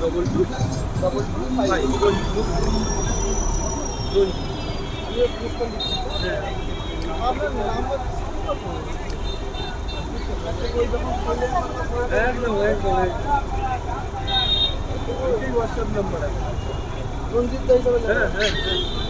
Double two double two five double two दोन ये पुस्तक आपण लांबच दोन तीन ताई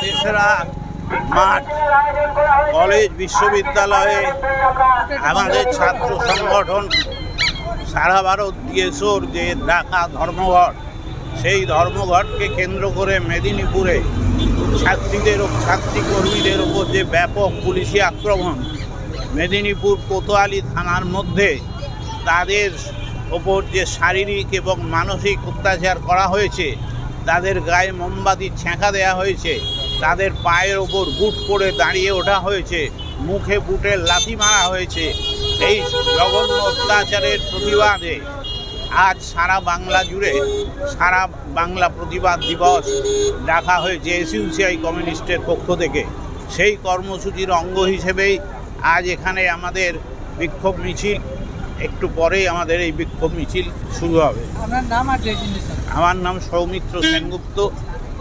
তেসরা মার্চ কলেজ, বিশ্ববিদ্যালয়ে আমাদের ছাত্র সংগঠন সারা ভারত দিয়েছোর যে ঢাকা ধর্মঘট, সেই ধর্মঘটকে কেন্দ্র করে মেদিনীপুরে ছাত্রীদের ছাত্রী কর্মীদের ওপর যে ব্যাপক পুলিশি আক্রমণ, মেদিনীপুর কোতোয়ালি থানার মধ্যে তাদের ওপর যে শারীরিক এবং মানসিক অত্যাচার করা হয়েছে তাদের গায়ে মোমবাতি ছ্যাঁকা দেওয়া হয়েছে। তাদের পায়ের ওপর বুট করে দাঁড়িয়ে ওঠা হয়েছে। মুখে বুটের লাথি মারা হয়েছে। এই জঘন্য অত্যাচারের প্রতিবাদে আজ সারা বাংলা জুড়ে সারা বাংলা প্রতিবাদ দিবস ডাকা হয়েছে এসইউসিআই কমিউনিস্টের পক্ষ থেকে। সেই কর্মসূচির অঙ্গ হিসেবেই আজ এখানে আমাদের বিক্ষোভ মিছিল একটু পরেই আমাদের এই বিক্ষোভ মিছিল শুরু হবে। আমার নাম সৌমিত্র সেনগুপ্ত।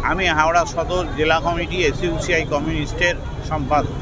আমি হাওড়া সদর জেলা কমিটি এসইউসিআই কমিউনিস্টের সম্পাদক।